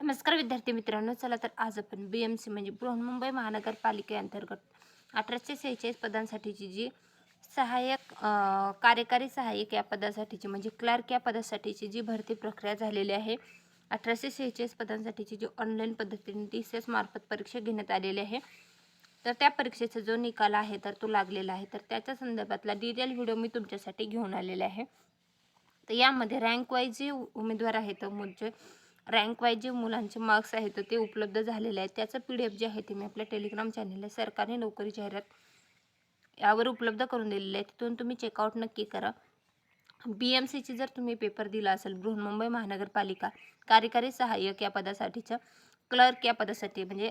नमस्कार विद्यार्थी मित्रांनो चला तर आज आपण बी एम सी म्हणजे बृहन्मुंबई महानगरपालिकेअंतर्गत अठराशे सेहेचाळीस पदांसाठीची जी सहाय्यक कार्यकारी सहाय्यक या पदासाठीची म्हणजे क्लार्क या पदासाठीची जी भरती प्रक्रिया झालेली आहे अठराशे सेहेचाळीस पदांसाठीची जी ऑनलाईन पद्धतीने टी सी एस मार्फत परीक्षा घेण्यात आलेली आहे. तर त्या परीक्षेचा जो निकाल आहे तर तो लागलेला आहे. तर त्याच्या संदर्भातला डिटेल व्हिडिओ मी तुमच्यासाठी घेऊन आलेला आहे. तर यामध्ये रँक वाईज जे उमेदवार आहेत म्हणजे रँक वाईज जे मुलांचे मार्क्स आहेत ते उपलब्ध झालेले आहेत. त्याचं पी डी एफ जे आहे ते मी आपल्या टेलिग्राम चॅनलला सरकारी नोकरी जाहिरात यावर उपलब्ध करून दिलेले आहे. तिथून तुम्ही चेकआउट नक्की करा. बी एम सीची जर तुम्ही पेपर दिला असेल बृहन्मुंबई महानगरपालिका कार्यकारी सहाय्यक या पदासाठीचं क्लर्क या पदासाठी म्हणजे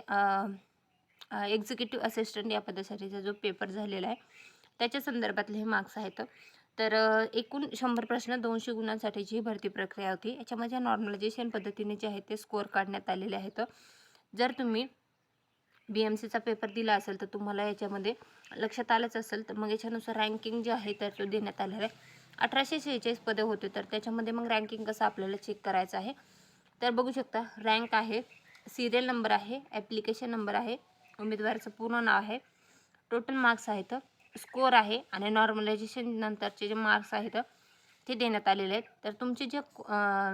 एक्झिक्युटिव्ह असिस्टंट या पदासाठीचा जो पेपर झालेला आहे त्याच्या संदर्भातले हे मार्क्स आहेत. तर एकूण शंभर प्रश्न दोनशे गुणांसाठीची ही भरती प्रक्रिया होती याच्यामध्ये नॉर्मलायझेशन पद्धतीने जे आहे ते स्कोअर काढण्यात आलेले आहेत. जर तुम्ही बी एम सीचा पेपर दिला असेल तर तुम्हाला याच्यामध्ये लक्षात आलंच असेल तर मग याच्यानुसार रँकिंग जे आहे तर तो देण्यात आलेला आहे. अठराशे शेहेचाळीस पदे होते तर त्याच्यामध्ये मग रँकिंग कसं आपल्याला चेक करायचं आहे? तर बघू शकता रँक आहे सिरियल नंबर आहे ॲप्लिकेशन नंबर आहे उमेदवाराचं पूर्ण नाव आहे टोटल मार्क्स आहेत स्कोअर आहे आणि नॉर्मलायझेशन नंतरचे जे मार्क्स आहेत ते देण्यात आलेले आहेत. तर तुमचे जे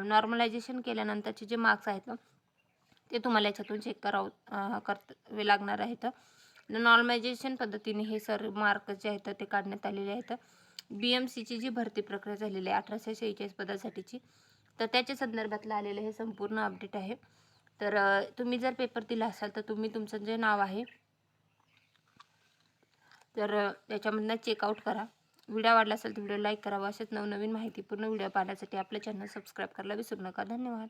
नॉर्मलायझेशन केल्यानंतरचे जे मार्क्स आहेत ते तुम्हाला याच्यातून चेक करावं करतावे लागणार आहेत. नॉर्मलायझेशन पद्धतीने हे सर मार्क जे आहेत ते काढण्यात आलेले आहेत. बी एम सीची जी भरती प्रक्रिया झालेली आहे अठराशे शेहेचाळीस पदासाठीची तर त्याच्या संदर्भातलं आलेलं हे संपूर्ण अपडेट आहे. तर तुम्ही जर पेपर दिला असाल तर तुम्ही तुमचं जे नाव आहे तर याच्यामधनं त्याच्यामधनं चेकआउट करा. व्हिडिओ आवडला असेल तर व्हिडिओ लाईक करावा असेच नवनवीन माहितीपूर्ण व्हिडिओ पाहण्यासाठी आपलं चॅनल सबस्क्राईब करायला विसरू नका. धन्यवाद.